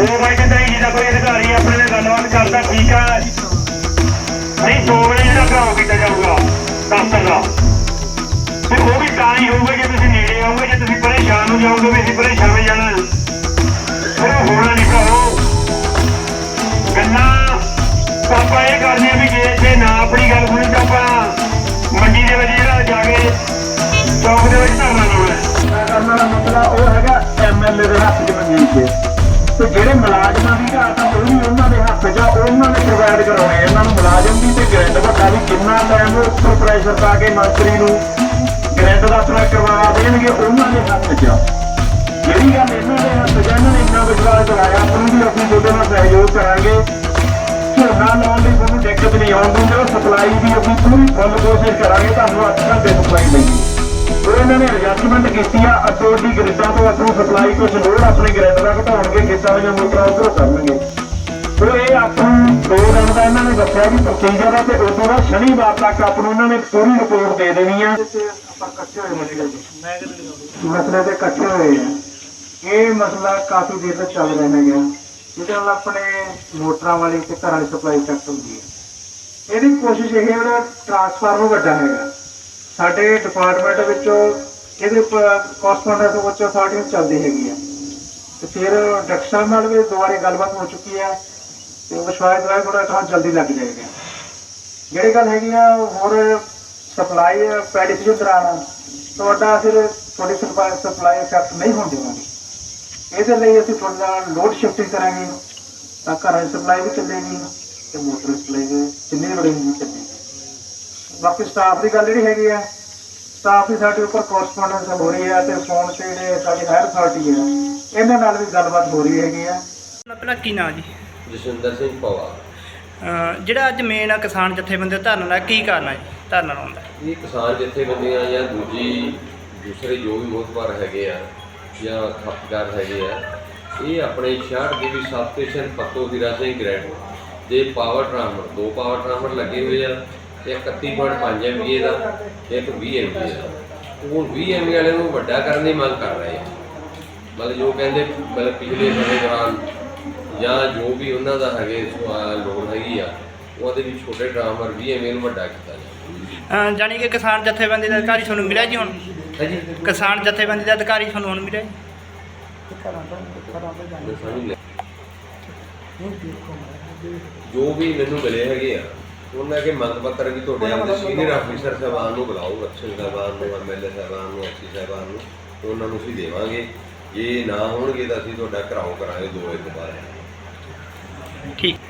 ਉਹ ਬਾਈ ਕਹਿੰਦਾ ਜੀ ਦਾ ਕੋਈ ਅਧਿਕਾਰੀ ਆਪਣੇ ਨਾਲ ਗੱਲਬਾਤ ਕਰਦਾ, ਠੀਕ ਆ। ਨਹੀਂ 2 ਵਜੇ ਜਿਹੜਾ ਘਰਾਓ ਕੀਤਾ ਜਾਊਗਾ ਦਫ਼ਤਰ ਦਾ ਤੇ ਉਹ ਵੀ ਤਾਂ ਹੀ ਹੋਊਗਾ ਜੇ ਤੁਸੀਂ ਨੇੜੇ ਆਓਗੇ, ਜੇ ਤੁਸੀਂ ਪਰੇਸ਼ਾਨ ਨੂੰ ਜਾਓਗੇ ਵੀ ਅਸੀਂ ਪਰੇਸ਼ਾਨ ਹੋ ਜਾਣਾ। ਫਿਰ ਹੋਣਾ ਨਹੀਂ ਭਰਾਓ ਗੱਲਾਂ ਆਪਾਂ ਇਹ ਕਰਨੀਆਂ ਵੀ ਜੇ ਉਹਨਾਂ ਉਹਨਾਂ ਨੇ ਪ੍ਰੋਵਾਈਡ ਕਰਾਉਣੇ ਇਹਨਾਂ ਨੂੰ ਮੁਲਾਜ਼ਮ ਵੀ ਤੇ ਗ੍ਰੈਂਡ ਵੱਡਾ ਵੀ ਕਿੰਨਾ ਟਾਈਮ ਉੱਪਰ ਪ੍ਰੈਸ਼ਰ ਪਾ ਕੇ ਮੰਤਰੀ ਨੂੰ ਗ੍ਰੈਂਡ ਦਾ ਆਪਣਾ ਕਰਵਾ ਦੇਣਗੇ, ਉਹਨਾਂ ਦੇ ਹੱਥ 'ਚ। ਜਿਹੜੀ ਗੱਲ ਇਹਨਾਂ ਦੇ ਹੱਥ 'ਚ, ਇਹਨਾਂ ਨੇ ਇੰਨਾ ਵਿਸ਼ਵਾਸ ਦਿਵਾਇਆ ਆਪਾਂ ਵੀ ਅਸੀਂ ਤੁਹਾਡੇ ਨਾਲ ਸਹਿਯੋਗ ਕਰਾਂਗੇ। ਝੋਨਾ ਲਾਉਣ ਲਈ ਤੁਹਾਨੂੰ ਦਿੱਕਤ ਨਹੀਂ ਆਉਣ ਦਿੰਦੇ ਸਪਲਾਈ ਦੀ ਅਸੀਂ ਪੂਰੀ ਫੁੱਲ ਕੋਸ਼ਿਸ਼ ਕਰਾਂਗੇ, ਤੁਹਾਨੂੰ 8 ਘੰਟੇ ਸਪਲਾਈ ਦੇਣੀ ਉਹ ਇਹਨਾਂ ਨੇ ਐਡਜਸਟਮੈਂਟ ਕੀਤੀ ਆ ਅਥਾਰਟੀ ਗ੍ਰਿਡਾਂ ਤੋਂ ਆਪਣੀ ਸਪਲਾਈ ਕੁਝ ਲੋਡ ਆਪਣੇ ਗ੍ਰਿਡ ਦਾ ਘਟਾਉਣਗੇ, ਖੇਤਾਂ ਦੀਆਂ ਮੋਟਰਾਂ ਉਧਰ ਕਰਨਗੇ ਉਹ ਦੋ ਦਿਨ ਦਾ ਇਹਨਾਂ ਨੇ ਦੱਸਿਆ ਵੀ ਪ੍ਰੋਸੀਜਰ ਹੈ ਤੇ ਉਦੋਂ ਦਾ ਸ਼ਨੀਵਾਰ ਤੱਕ ਆਪ ਨੂੰ ਇਹਨਾਂ ਨੇ ਪੂਰੀ ਰਿਪੋਰਟ ਦੇ ਦੇਣੀ ਆ ਆਪਾਂ ਇਕੱਠੇ ਹੋਏ ਮਸਲੇ ਜੀ ਮਸਲੇ ਤੇ ਇਕੱਠੇ ਹੋਏ ਆ ਇਹ ਮਸਲਾ ਕਾਫੀ ਦੇਰ ਤੋਂ ਚੱਲ ਰਿਹਾ ਹੈਗਾ। ਜਿਹਦੇ ਨਾਲ ਆਪਣੇ ਮੋਟਰਾਂ ਵਾਲੀ ਤੇ ਘਰਾਂ ਦੀ ਸਪਲਾਈ ਕੱਟ ਹੁੰਦੀ ਹੈ ਇਹਦੀ ਕੋਸ਼ਿਸ਼ ਇਹ ਹੈ ਜਿਹੜਾ ਟਰਾਂਸਫਾਰਮਰ ਵੱਡਾ ਹੈਗਾ ਸਾਡੇ ਡਿਪਾਰਟਮੈਂਟ ਵਿੱਚੋਂ ਇਹਦੇ ਉੱਪਰ ਕੋਰਸਪੋਂਡੈਂਸ ਵਿੱਚ ਅਥਾਰਟੀ ਚੱਲਦੀ ਹੈਗੀ ਆ ਤੇ ਫਿਰ, ਡਾਕਟਰ ਨਾਲ ਵੀ ਦੁਬਾਰੇ ਗੱਲਬਾਤ ਹੋ ਚੁੱਕੀ ਹੈ। ਤੇ ਉਹ ਸ਼ਾਇਦ ਰਾਇ ਥੋੜਾ ਕੰਮ ਜਲਦੀ ਲੱਗ ਜਾਏਗਾ। ਜਿਹੜੀ ਗੱਲ ਹੈਗੀ ਆ, ਹੋਰ ਸਪਲਾਈ ਪੈਡੀ ਦੌਰਾਨ ਤੁਹਾਡਾ ਫਿਰ ਤੁਹਾਡੀ ਸਪਲਾਈ ਇਫੈਕਟ ਨਹੀਂ ਹੋਣ ਦੇਵਾਂਗੇ। ਇਹਦੇ ਲਈ ਅਸੀਂ ਤੁਹਾਡਾ ਲੋਡ ਸ਼ਿਫਟਿੰਗ ਕਰਾਂਗੇ, ਤਾਂ ਘਰਾਂ ਦੀ ਸਪਲਾਈ ਵੀ ਚੱਲੇਗੀ ਤੇ ਮੋਟਰ ਸਪਲਾਈ ਵੀ, ਜਿੰਨੀ ਲੋੜ ਵੀ ਚੱਲੇਗੀ। ਬਾਕੀ ਸਟਾਫ ਦੀ ਗੱਲ ਜਿਹੜੀ ਹੈਗੀ ਆ ਸਟਾਫ ਦੀ ਸਾਡੇ ਉੱਪਰ ਕੋਰਸਪੋਂਡੈਂਸ ਹੋ ਰਹੀ ਹੈ ਤੇ ਫੋਨ ਤੇ ਜਿਹੜੇ ਸਾਡੀ ਹਾਇਰ ਅਥਾਰਟੀ ਹੈ ਇਹਨਾਂ ਨਾਲ ਵੀ ਗੱਲਬਾਤ ਹੋ ਰਹੀ ਹੈਗੀ ਆ। ਆਪਣਾ ਕੀ ਨਾਂ ਜੀ? ਜਸਵਿੰਦਰ ਸਿੰਘ ਪਵਾਰ। ਅਹ ਜਿਹੜਾ ਅੱਜ ਮੇਨ ਕਿਸਾਨ ਜਥੇਬੰਦੀ ਦਾ ਧਰਨਾ ਲਾਇਆ ਕੀ ਕਾਰਨ ਹੈ ਜੀ ਧਰਨਾ ਲਾਉਣ ਦਾ? ਇਹ ਕਿਸਾਨ ਜਥੇਬੰਦੀਆਂ ਜਾਂ ਦੂਜੀ ਦੂਸਰੇ ਜੋ ਵੀ ਮੋਹਤਵਾਰ ਹੈਗੇ ਆ ਜਾਂ ਖਪਤਕਾਰ ਹੈਗੇ ਆ ਇਹ ਆਪਣੇ ਸ਼ਹਿਰ ਦੇ ਵੀ sub station Patto Hira Singh grid ਦੇ ਪਾਵਰ ਟਰਾਂਸਫਰ ਦੋ ਪਾਵਰ ਟਰਾਂਸਫਰ ਲੱਗੇ ਹੋਏ ਆ ਇੱਕ 31.5 ਐਮਵੀ ਦਾ ਇੱਕ 20 ਐਮਵੀ ਦਾ। ਉਹ 20 ਐਮਵੀ ਵਾਲੇ ਨੂੰ ਵੱਡਾ ਕਰਨ ਦੀ ਮੰਗ ਕਰ ਰਹੇ ਆ। ਮਤਲਬ ਜੋ ਕਹਿੰਦੇ ਮਤਲਬ ਪਿਛਲੇ ਸਮੇਂ ਦੌਰਾਨ ਜਾਂ ਜੋ ਵੀ ਉਹਨਾਂ ਦਾ ਹੈਗੇ ਲੋੜ ਹੈਗੀ ਆ ਉਹਦੇ ਵੀ ਛੋਟੇ ਟਰਾਂਸਫਰ 20 ਐਮਵੀ ਨੂੰ ਵੱਡਾ ਕੀਤਾ ਜਾਵੇ। ਜਾਣੀ ਕਿ ਕਿਸਾਨ ਜਥੇਬੰਦੀ ਦਾ ਅਧਿਕਾਰੀ ਤੁਹਾਨੂੰ ਮਿਲਿਆ ਜੀ ਹੁਣ? ਹਾਂਜੀ। ਕਿਸਾਨ ਜਥੇਬੰਦੀ ਦਾ ਅਧਿਕਾਰੀ ਤੁਹਾਨੂੰ ਹੁਣ ਮਿਲਿਆ ਜੀ? ਵੀ ਮੈਨੂੰ ਮਿਲੇ ਹੈਗੇ ਆ ਉਹਨਾਂ ਕੇ ਮੰਗ ਪੱਤਰ ਵੀ ਤੁਹਾਡੇ ਆਉਂਦੇ ਸੀਨੀਅਰ ਅਫੀਸਰ ਸਾਹਿਬਾਨ ਨੂੰ ਬੁਲਾਓ ਅਕਸ਼ਰ ਸਾਹਿਬਾਨ ਨੂੰ ਐਮਐਲਏ ਸਾਹਿਬਾਨ ਨੂੰ ਐਸਪੀ ਸਾਹਿਬਾਨ ਨੂੰ ਉਹਨਾਂ ਨੂੰ ਅਸੀਂ ਦੇਵਾਂਗੇ। ਜੇ ਨਾ ਹੋਣਗੇ ਤਾਂ ਅਸੀਂ ਤੁਹਾਡਾ ਘਰਾਓ ਕਰਾਂਗੇ ਦੋ ਇੱਕ ਬਾਰ ਠੀਕ